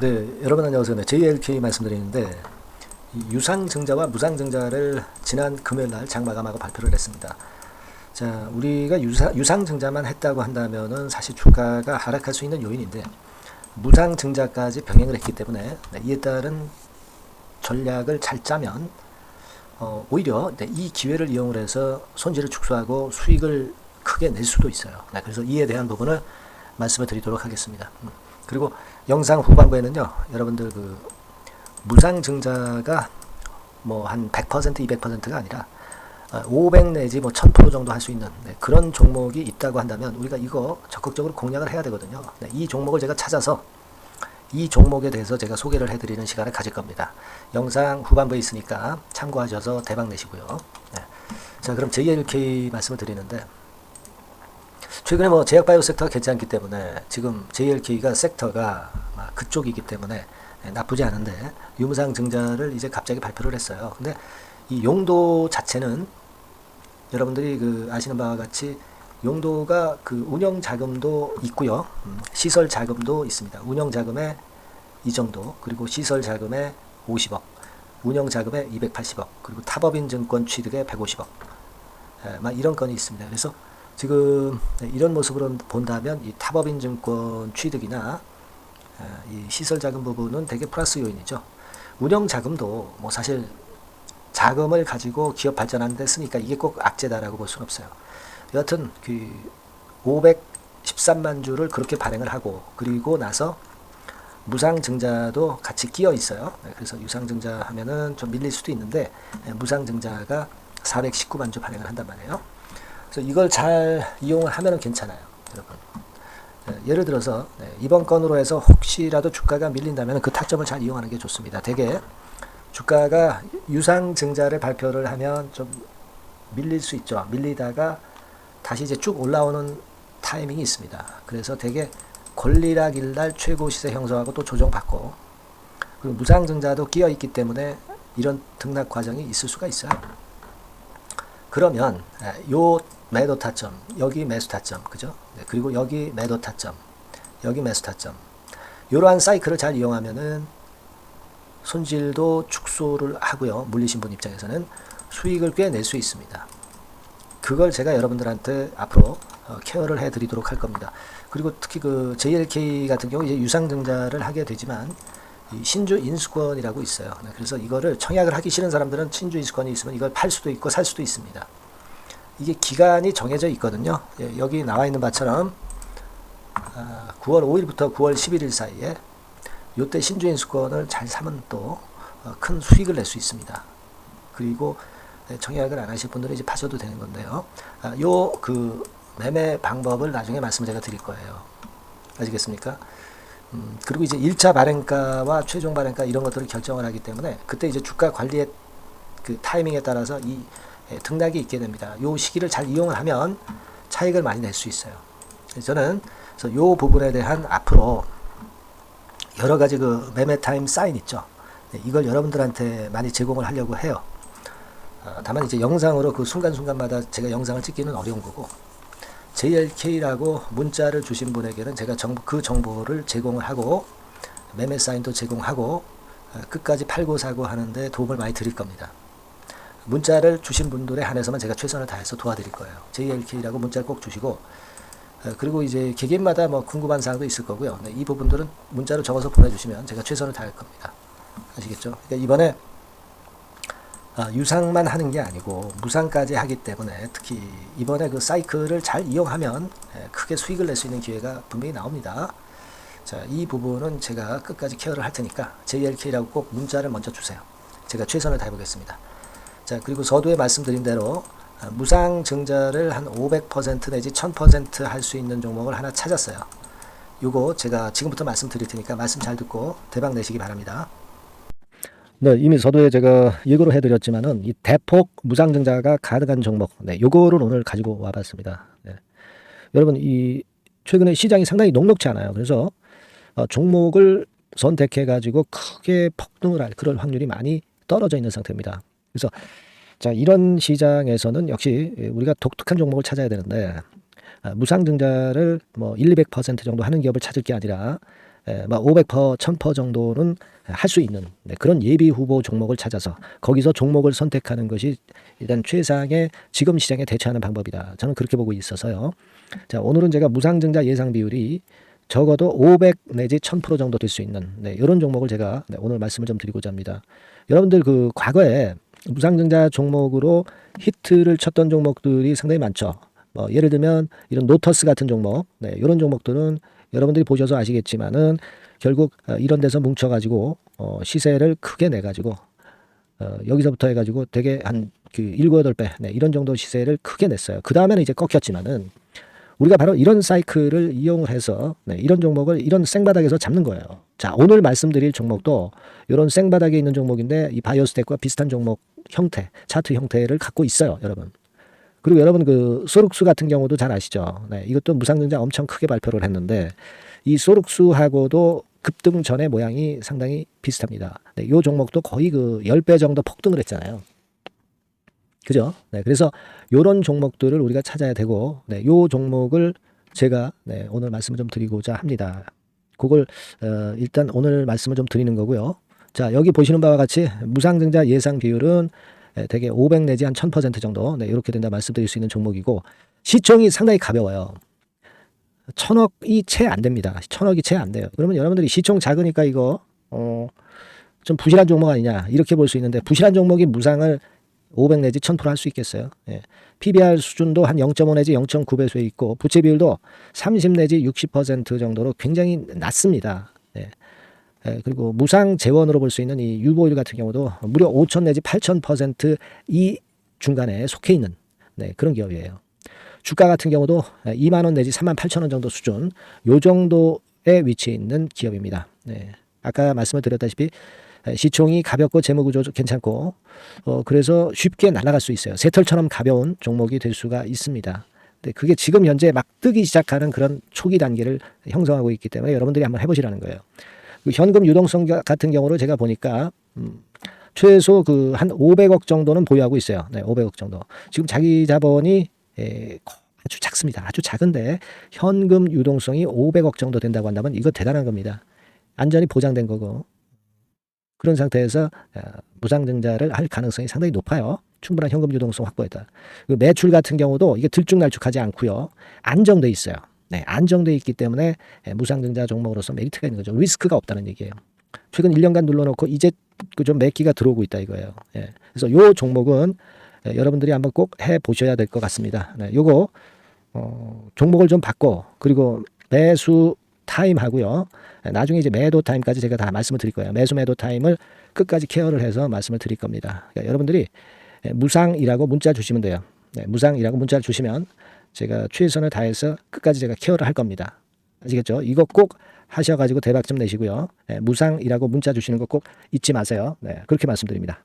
네, 여러분 안녕하세요. 네, JLK 말씀드리는데 이 유상증자와 무상증자를 지난 금요일 날 장마감하고 발표를 했습니다. 자, 우리가 유상, 유상증자만 했다고 한다면은 사실 주가가 하락할 수 있는 요인인데 무상증자까지 병행을 했기 때문에 네, 이에 따른 전략을 잘 짜면 어, 오히려 네, 이 기회를 이용을 해서 손실을 축소하고 수익을 크게 낼 수도 있어요. 네, 그래서 이에 대한 부분을 말씀을 드리도록 하겠습니다. 음. 그리고 영상 후반부에는요, 여러분들 그 무상증자가 뭐 한 100% 200%가 아니라 500 내지 뭐 1000% 정도 할 수 있는 네, 그런 종목이 있다고 한다면 우리가 이거 적극적으로 공략을 해야 되거든요. 네, 이 종목을 제가 찾아서 이 종목에 대해서 제가 소개를 해드리는 시간을 가질 겁니다. 영상 후반부에 있으니까 참고하셔서 대박 내시고요. 네. 자, 그럼 JLK 말씀을 드리는데 최근에 뭐 제약바이오 섹터가 괜찮기 때문에 지금 JLK가 섹터가 막 그쪽이기 때문에 예, 나쁘지 않은데 유무상 증자를 이제 갑자기 발표를 했어요. 근데 이 용도 자체는 여러분들이 그 아시는 바와 같이 용도가 그 운영 자금도 있고요. 음, 시설 자금도 있습니다. 운영 자금에 이 정도, 그리고 시설 자금에 50억, 운영 자금에 280억, 그리고 타법인 증권 취득에 150억. 예, 막 이런 건이 있습니다. 그래서 지금 이런 모습으로 본다면 이 타법인 증권 취득이나 예, 이 시설 자금 부분은 되게 플러스 요인이죠. 운영 자금도 뭐 사실 자금을 가지고 기업 발전하는 데 쓰니까 이게 꼭 악재다라고 볼 수는 없어요. 여하튼 그 513만 주를 그렇게 발행을 하고 그리고 나서 무상증자도 같이 끼어 있어요. 네, 그래서 유상증자 하면은 좀 밀릴 수도 있는데 네, 무상증자가 419만 주 발행을 한단 말이에요. 그래서 이걸 잘 이용을 하면은 괜찮아요, 여러분. 네, 예를 들어서 네, 이번 건으로 해서 혹시라도 주가가 밀린다면 그 타점을 잘 이용하는 게 좋습니다. 되게 주가가 유상증자를 발표를 하면 좀 밀릴 수 있죠. 밀리다가 다시 이제 쭉 올라오는 타이밍이 있습니다. 그래서 되게 권리락 일날 최고 시세 형성하고 또 조정받고 그리고 무상증자도 끼어 있기 때문에 이런 등락 과정이 있을 수가 있어요. 그러면 예, 요 매도 타점, 여기 매수 타점, 그죠? 네, 그리고 여기 매도 타점, 여기 매수 타점. 이러한 사이클을 잘 이용하면은 손실도 축소를 하고요. 물리신 분 입장에서는 수익을 꽤 낼 수 있습니다. 그걸 제가 여러분들한테 앞으로 어, 케어를 해드리도록 할 겁니다. 그리고 특히 그 JLK 같은 경우 이제 유상증자를 하게 되지만 이 신주 인수권이라고 있어요. 네, 그래서 이거를 청약을 하기 싫은 사람들은 신주 인수권이 있으면 이걸 팔 수도 있고 살 수도 있습니다. 이게 기간이 정해져 있거든요. 예, 여기 나와 있는 바처럼 아, 9월 5일부터 9월 11일 사이에 요때 신주 인 수권을 잘 사면 또 큰 수익을 낼 수 있습니다. 그리고 네, 청약을 안 하실 분들은 이제 파셔도 되는 건데요. 아, 요그 매매 방법을 나중에 말씀을 제가 드릴 거예요. 아시겠습니까? 음, 그리고 이제 1차 발행가와 최종 발행가 이런 것들을 결정을 하기 때문에 그때 이제 주가 관리의 그 타이밍에 따라서 이 예, 등락이 있게 됩니다. 요 시기를 잘 이용을 하면 차익을 많이 낼 수 있어요. 저는 그래서 요 부분에 대한 앞으로 여러 가지 그 매매 타임 사인 있죠. 네, 이걸 여러분들한테 많이 제공을 하려고 해요. 어, 다만 이제 영상으로 그 순간순간마다 제가 영상을 찍기는 어려운 거고 JLK라고 문자를 주신 분에게는 제가 정보, 그 정보를 제공을 하고 매매 사인도 제공하고 어, 끝까지 팔고 사고 하는데 도움을 많이 드릴 겁니다. 문자를 주신 분들에 한해서만 제가 최선을 다해서 도와드릴 거예요. JLK라고 문자를 꼭 주시고 어, 그리고 이제 개개인마다 뭐 궁금한 사항도 있을 거고요. 네, 이 부분들은 문자로 적어서 보내주시면 제가 최선을 다할 겁니다. 아시겠죠? 그러니까 이번에 아, 유상만 하는 게 아니고 무상까지 하기 때문에 특히 이번에 그 사이클을 잘 이용하면 예, 크게 수익을 낼 수 있는 기회가 분명히 나옵니다. 자, 이 부분은 제가 끝까지 케어를 할 테니까 JLK라고 꼭 문자를 먼저 주세요. 제가 최선을 다해 보겠습니다. 자, 그리고 서두에 말씀드린 대로 아, 무상 증자를 한 500% 내지 1000%할 수 있는 종목을 하나 찾았어요. 요거 제가 지금부터 말씀드릴 테니까 말씀 잘 듣고 대박 내시기 바랍니다. 네, 이미 서두에 제가 예고를 해드렸지만은 이 대폭 무상증자가 가능한 종목, 네, 요거를 오늘 가지고 와봤습니다. 네. 여러분 이 최근에 시장이 상당히 녹록지 않아요. 그래서 어, 종목을 선택해 가지고 크게 폭등을 할 그럴 확률이 많이 떨어져 있는 상태입니다. 그래서 자 이런 시장에서는 역시 우리가 독특한 종목을 찾아야 되는데 아, 무상증자를 뭐 1, 200% 정도 하는 기업을 찾을 게 아니라 에, 뭐 500퍼, 1000퍼 정도는 할 수 있는 네, 그런 예비 후보 종목을 찾아서 거기서 종목을 선택하는 것이 일단 최상의 지금 시장에 대처하는 방법이다. 저는 그렇게 보고 있어서요. 자, 오늘은 제가 무상증자 예상 비율이 적어도 500 내지 1000% 정도 될 수 있는 네, 이런 종목을 제가 네, 오늘 말씀을 좀 드리고자 합니다. 여러분들 그 과거에 무상증자 종목으로 히트를 쳤던 종목들이 상당히 많죠. 뭐 예를 들면 이런 노터스 같은 종목, 네, 이런 종목들은 여러분들이 보셔서 아시겠지만은 결국 어, 이런 데서 뭉쳐가지고 어, 시세를 크게 내가지고 어, 여기서부터 해가지고 되게 한 그 일곱 여덟 배 네, 이런 정도 시세를 크게 냈어요. 그 다음에는 이제 꺾였지만은 우리가 바로 이런 사이클을 이용을 해서 네, 이런 종목을 이런 생바닥에서 잡는 거예요. 자 오늘 말씀드릴 종목도 이런 생바닥에 있는 종목인데 이 바이오스텍과 비슷한 종목 형태, 차트 형태를 갖고 있어요, 여러분. 그리고 여러분 그 소룩스 같은 경우도 잘 아시죠? 네, 이것도 무상증자 엄청 크게 발표를 했는데 이 소룩스하고도 급등 전의 모양이 상당히 비슷합니다. 네, 이 종목도 거의 그 10배 정도 폭등을 했잖아요. 그죠? 네, 그래서 요런 종목들을 우리가 찾아야 되고, 네, 요 종목을 제가 네, 오늘 말씀을 좀 드리고자 합니다. 그걸 어, 일단 오늘 말씀을 좀 드리는 거고요. 자, 여기 보시는 바와 같이 무상증자 예상 비율은 예, 대개 500 내지 한 1000% 정도 네, 이렇게 된다 말씀드릴 수 있는 종목이고 시총이 상당히 가벼워요. 천억이 채 안 됩니다. 천억이 채 안 돼요. 그러면 여러분들이 시총 작으니까 이거 어, 좀 부실한 종목 아니냐 이렇게 볼 수 있는데 부실한 종목이 무상을 500 내지 1000%할 수 있겠어요. 예. PBR 수준도 한 0.5 내지 0.9배수에 있고 부채 비율도 30 내지 60% 정도로 굉장히 낮습니다. 예. 예, 그리고 무상 재원으로 볼 수 있는 이 유보율 같은 경우도 무려 5천 내지 8천 퍼센트 이 중간에 속해 있는 네, 그런 기업이에요. 주가 같은 경우도 2만 원 내지 3만 8천 원 정도 수준 요 정도에 위치해 있는 기업입니다. 네. 아까 말씀을 드렸다시피 시총이 가볍고 재무 구조 괜찮고 어 그래서 쉽게 날아갈 수 있어요. 새털처럼 가벼운 종목이 될 수가 있습니다. 근데 그게 지금 현재 막 뜨기 시작하는 그런 초기 단계를 형성하고 있기 때문에 여러분들이 한번 해보시라는 거예요. 그 현금 유동성 같은 경우로 제가 보니까 음, 최소 그 한 500억 정도는 보유하고 있어요. 네, 500억 정도. 지금 자기 자본이 에, 아주 작습니다. 아주 작은데 현금 유동성이 500억 정도 된다고 한다면 이거 대단한 겁니다. 안전이 보장된 거고 그런 상태에서 어, 무상증자를 할 가능성이 상당히 높아요. 충분한 현금 유동성 확보했다. 그 매출 같은 경우도 이게 들쭉날쭉하지 않고요. 안정돼 있어요. 네, 안정돼 있기 때문에 예, 무상증자 종목으로서 메리트가 있는 거죠. 리스크가 없다는 얘기예요. 최근 1년간 눌러놓고 이제 그좀 매기가 들어오고 있다 이거예요. 예. 그래서 요 종목은 예, 여러분들이 한번 꼭 해 보셔야 될 것 같습니다. 네, 요거 어, 종목을 좀 바꿔 그리고 매수 타임 하고요. 예, 나중에 이제 매도 타임까지 제가 다 말씀을 드릴 거예요. 매수 매도 타임을 끝까지 케어를 해서 말씀을 드릴 겁니다. 그러니까 여러분들이 예, 무상이라고 문자 주시면 돼요. 네, 무상이라고 문자를 주시면 제가 최선을 다해서 끝까지 제가 케어를 할 겁니다. 아시겠죠? 이거 꼭 하셔가지고 대박 좀 내시고요. 네, 무상이라고 문자 주시는 거 꼭 잊지 마세요. 네, 그렇게 말씀드립니다.